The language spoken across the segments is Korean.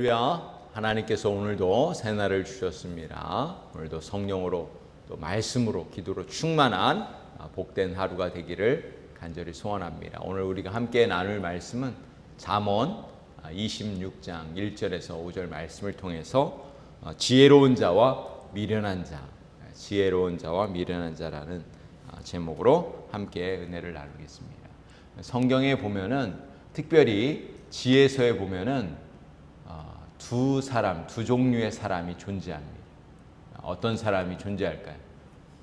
할렐루야. 하나님께서 오늘도 새날을 주셨습니다. 오늘도 성령으로 또 말씀으로 기도로 충만한 아, 복된 하루가 되기를 간절히 소원합니다. 오늘 우리가 함께 나눌 말씀은 잠언 26장 1절에서 5절 말씀을 통해서 어, 지혜로운 자와 미련한 자, 지혜로운 자와 미련한 자라는 아, 제목으로 함께 은혜를 나누겠습니다. 성경에 보면은 특별히 지혜서에 보면은 어, 두 사람, 두 종류의 사람이 존재합니다. 어떤 사람이 존재할까요?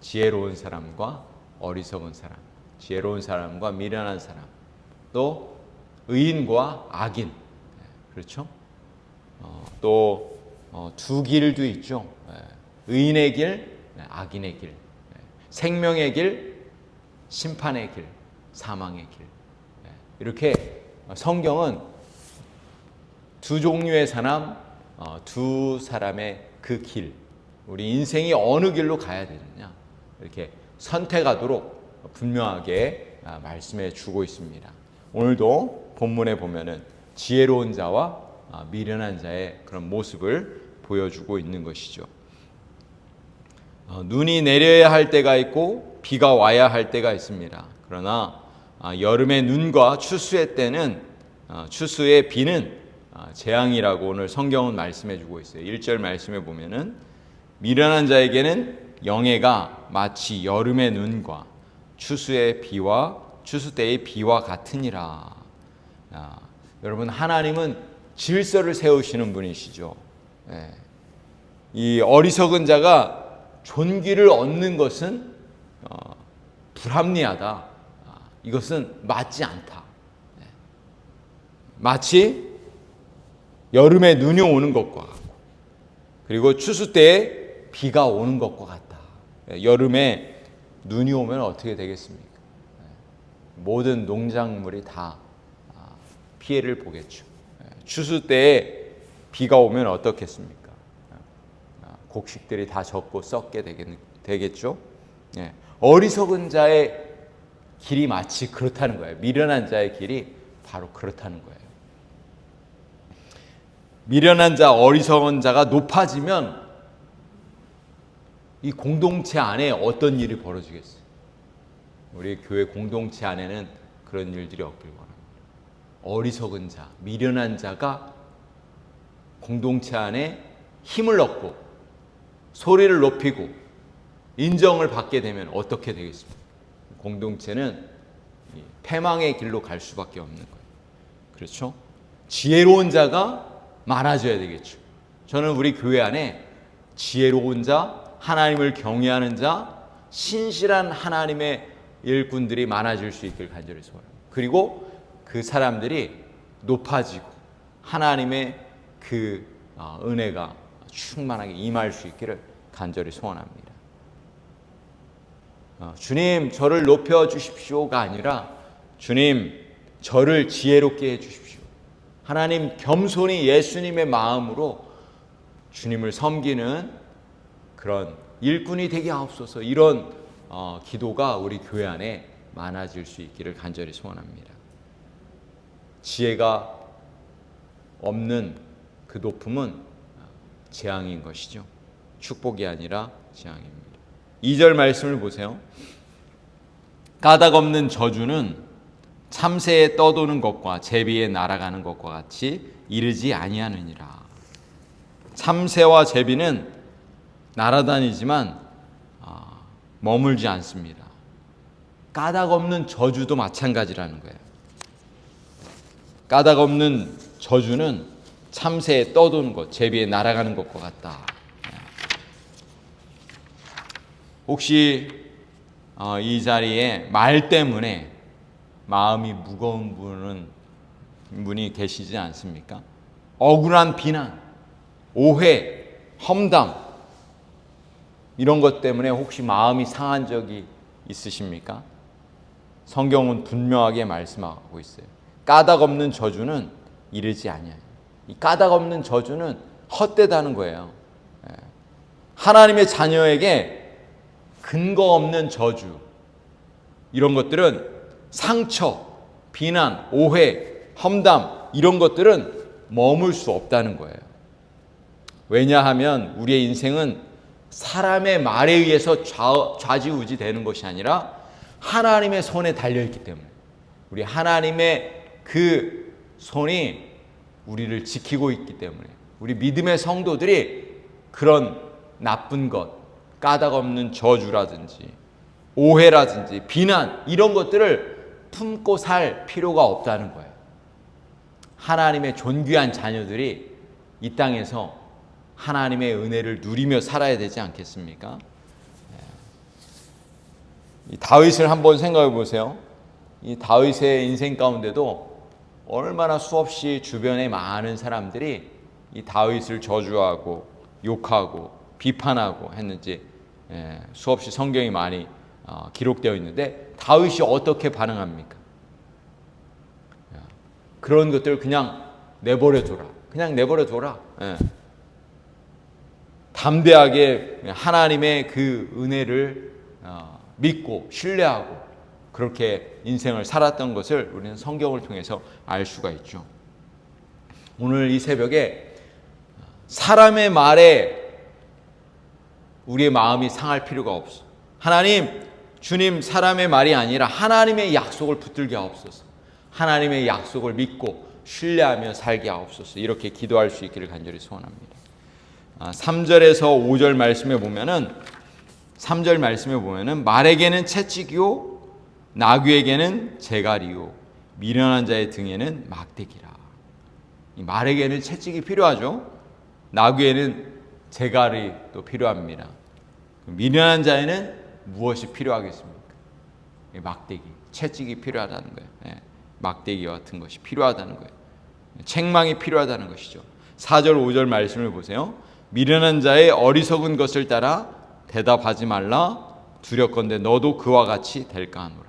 지혜로운 사람과 어리석은 사람, 지혜로운 사람과 미련한 사람, 또 의인과 악인, 네, 그렇죠? 어, 또두 길도 있죠. 네, 의인의 길, 네, 악인의 길, 네, 생명의 길, 심판의 길, 사망의 길. 네, 이렇게 성경은 두 종류의 사람, 어, 두 사람의 그 길, 우리 인생이 어느 길로 가야 되느냐 이렇게 선택하도록 분명하게 아, 말씀해 주고 있습니다. 오늘도 본문에 보면은 지혜로운 자와 아, 미련한 자의 그런 모습을 보여주고 있는 것이죠. 어, 눈이 내려야 할 때가 있고 비가 와야 할 때가 있습니다. 그러나 아, 여름의 눈과 추수의 때는 어, 추수의 비는 아, 재앙이라고 오늘 성경은 말씀해 주고 있어요. 1절 말씀에 보면은 미련한 자에게는 영예가 마치 여름의 눈과 추수의 비와 추수 때의 비와 같으니라. 아, 여러분 하나님은 질서를 세우시는 분이시죠. 예. 이 어리석은 자가 존귀를 얻는 것은 어, 불합리하다. 아, 이것은 맞지 않다. 예. 마치 여름에 눈이 오는 것과 그리고 추수 때에 비가 오는 것과 같다. 예, 여름에 눈이 오면 어떻게 되겠습니까? 예, 모든 농작물이 다 아, 피해를 보겠죠. 예, 추수 때에 비가 오면 어떻겠습니까? 아, 곡식들이 다 젖고 썩게 되겠죠. 어리석은 자의 길이 마치 그렇다는 거예요. 미련한 자의 길이 바로 그렇다는 거예요. 미련한 자, 어리석은 자가 높아지면 이 공동체 안에 어떤 일이 벌어지겠어요? 우리 교회 공동체 안에는 그런 일들이 없길 원합니다. 어리석은 자, 미련한 자가 공동체 안에 힘을 얻고 소리를 높이고 인정을 받게 되면 어떻게 되겠습니까? 공동체는 패망의 길로 갈 수밖에 없는 거예요. 그렇죠? 지혜로운 자가 많아져야 되겠죠. 저는 우리 교회 안에 지혜로운 자, 하나님을 경외하는 자, 신실한 하나님의 일꾼들이 많아질 수 있길 간절히 소원합니다. 그리고 그 사람들이 높아지고 하나님의 그 어, 은혜가 충만하게 임할 수 있기를 간절히 소원합니다. 어, 주님, 저를 높여 주십시오가 아니라 주님, 저를 지혜롭게 해 주십시오. 하나님 겸손히 예수님의 마음으로 주님을 섬기는 그런 일꾼이 되게 하옵소서 이런 어, 기도가 우리 교회 안에 많아질 수 있기를 간절히 소원합니다. 지혜가 없는 그 높음은 재앙인 것이죠. 축복이 아니라 재앙입니다. 2절 말씀을 보세요. 까닭 없는 저주는 참새에 떠도는 것과 제비에 날아가는 것과 같이 이르지 아니하느니라. 참새와 제비는 날아다니지만 아, 머물지 않습니다. 까닭 없는 저주도 마찬가지라는 거예요. 까닭 없는 저주는 참새에 떠도는 것, 제비에 날아가는 것과 같다. 혹시 어, 이 자리에 말 때문에 마음이 무거운 분은 분이 계시지 않습니까? 억울한 비난, 오해, 험담 이런 것 때문에 혹시 마음이 상한 적이 있으십니까? 성경은 분명하게 말씀하고 있어요. 까닭 없는 저주는 이르지 아니하니. 이 까닭 없는 저주는 헛되다는 거예요. 예. 하나님의 자녀에게 근거 없는 저주 이런 것들은 상처, 비난, 오해, 험담 이런 것들은 머물 수 없다는 거예요. 왜냐하면 우리의 인생은 사람의 말에 의해서 좌, 좌지우지 되는 것이 아니라 하나님의 손에 달려 있기 때문에 우리 하나님의 그 손이 우리를 지키고 있기 때문에 우리 믿음의 성도들이 그런 나쁜 것, 까닭 없는 저주라든지 오해라든지 비난 이런 것들을 품고 살 필요가 없다는 거예요. 하나님의 존귀한 자녀들이 이 땅에서 하나님의 은혜를 누리며 살아야 되지 않겠습니까? 이 다윗을 한번 생각해 보세요. 이 다윗의 인생 가운데도 얼마나 수없이 주변에 많은 사람들이 이 다윗을 저주하고 욕하고 비판하고 했는지 예, 수없이 성경이 많이 어, 기록되어 있는데 다윗이 어떻게 반응합니까? 야, 그런 것들 그냥 내버려 둬라. 그냥 내버려 둬라. 예. 담대하게 하나님의 그 은혜를 어, 믿고 신뢰하고 그렇게 인생을 살았던 것을 우리는 성경을 통해서 알 수가 있죠. 오늘 이 새벽에 사람의 말에 우리의 마음이 상할 필요가 없어. 하나님, 주님 사람의 말이 아니라 하나님의 약속을 붙들게 하옵소서. 하나님의 약속을 믿고 신뢰하며 살게 하옵소서. 이렇게 기도할 수 있기를 간절히 소원합니다. 3절에서 아, 5절 말씀에 보면은 3절 말씀에 보면은 말에게는 채찍이요 나귀에게는 재갈이요 미련한 자의 등에는 막대기라. 이 말에게는 채찍이 필요하죠. 나귀에는 재갈이 또 필요합니다. 미련한 자에는 무엇이 필요하겠습니까? 막대기, 채찍이 필요하다는 거예요. 예, 막대기 같은 것이 필요하다는 거예요. 책망이 필요하다는 것이죠. 4절, 5절 말씀을 보세요. 미련한 자의 어리석은 것을 따라 대답하지 말라. 두렵건대 너도 그와 같이 될까 하노라.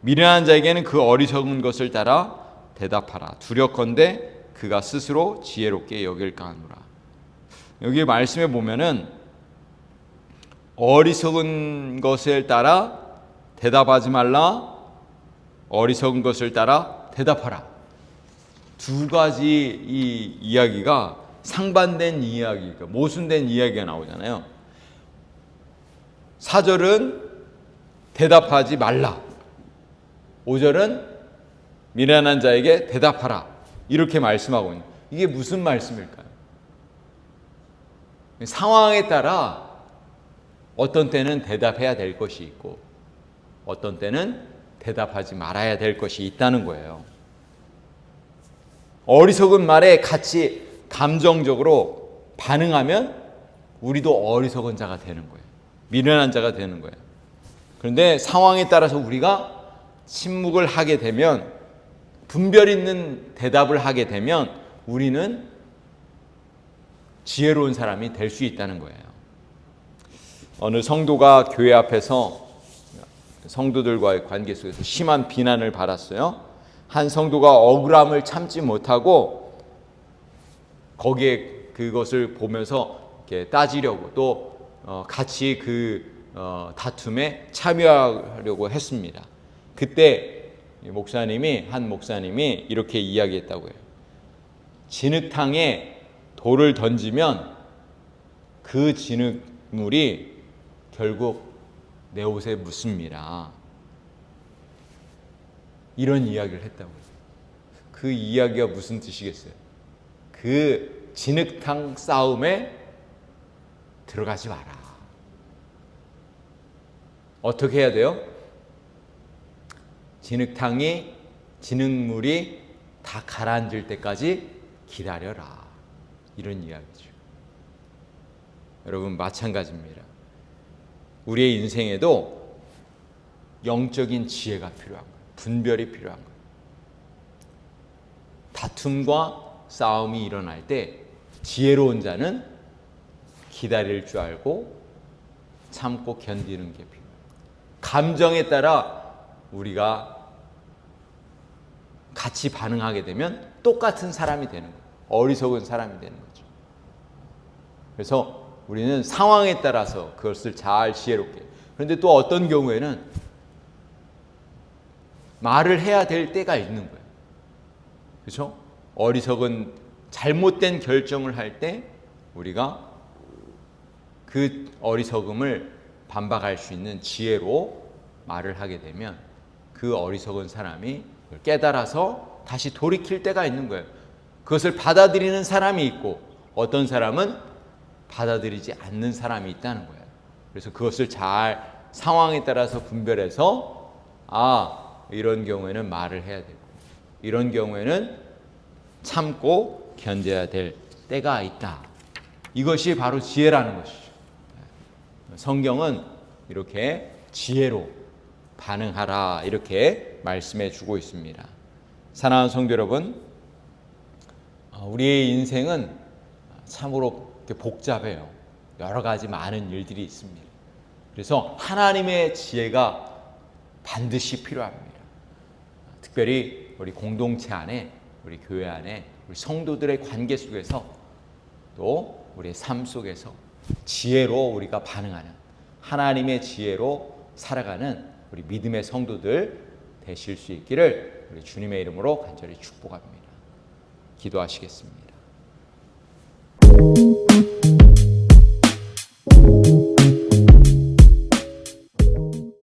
미련한 자에게는 그 어리석은 것을 따라 대답하라. 두렵건대 그가 스스로 지혜롭게 여길까 하노라. 여기 말씀에 보면은 어리석은 것을 따라 대답하지 말라. 어리석은 것을 따라 대답하라. 두 가지 이 이야기가 상반된 이야기가 모순된 이야기가 나오잖아요. 사절은 대답하지 말라. 5절은 미련한 자에게 대답하라. 이렇게 말씀하고 있는. 이게 무슨 말씀일까요? 상황에 따라 어떤 때는 대답해야 될 것이 있고 어떤 때는 대답하지 말아야 될 것이 있다는 거예요. 어리석은 말에 같이 감정적으로 반응하면 우리도 어리석은 자가 되는 거예요. 미련한 자가 되는 거예요. 그런데 상황에 따라서 우리가 침묵을 하게 되면 분별 있는 대답을 하게 되면 우리는 지혜로운 사람이 될 수 있다는 거예요. 어느 성도가 교회 앞에서 성도들과의 관계 속에서 심한 비난을 받았어요. 한 성도가 억울함을 참지 못하고 거기에 그것을 보면서 이렇게 따지려고 또 어, 같이 그 어, 다툼에 참여하려고 했습니다. 그때 목사님이 한 목사님이 이렇게 이야기했다고 해요. 진흙탕에 돌을 던지면 그 진흙물이 결국 내 옷에 묻습니다. 이런 이야기를 했다고요. 그 이야기가 무슨 뜻이겠어요? 그 진흙탕 싸움에 들어가지 마라. 어떻게 해야 돼요? 진흙탕이 진흙물이 다 가라앉을 때까지 기다려라. 이런 이야기죠. 여러분 마찬가지입니다. 우리의 인생에도 영적인 지혜가 필요한 거예요. 분별이 필요한 거예요. 다툼과 싸움이 일어날 때 지혜로운 자는 기다릴 줄 알고 참고 견디는 게 필요해요. 감정에 따라 우리가 같이 반응하게 되면 똑같은 사람이 되는 거예요. 어리석은 사람이 되는 거죠. 그래서 우리는 상황에 따라서 그것을 잘 지혜롭게. 그런데 또 어떤 경우에는 말을 해야 될 때가 있는 거예요. 그렇죠? 어리석은 잘못된 결정을 할 때 우리가 그 어리석음을 반박할 수 있는 지혜로 말을 하게 되면 그 어리석은 사람이 깨달아서 다시 돌이킬 때가 있는 거예요. 그것을 받아들이는 사람이 있고 어떤 사람은 받아들이지 않는 사람이 있다는 거예요. 그래서 그것을 잘 상황에 따라서 분별해서 아 이런 경우에는 말을 해야 되고 이런 경우에는 참고 견뎌야 될 때가 있다. 이것이 바로 지혜라는 것이죠. 성경은 이렇게 지혜로 반응하라 이렇게 말씀해 주고 있습니다. 사랑하는 성도 여러분, 어, 우리의 인생은 참으로 복잡해요. 여러 가지 많은 일들이 있습니다. 그래서 하나님의 지혜가 반드시 필요합니다. 특별히 우리 공동체 안에, 우리 교회 안에, 우리 성도들의 관계 속에서 또 우리의 삶 속에서 지혜로 우리가 반응하는 하나님의 지혜로 살아가는 우리 믿음의 성도들 되실 수 있기를 우리 주님의 이름으로 간절히 축복합니다. 기도하시겠습니다.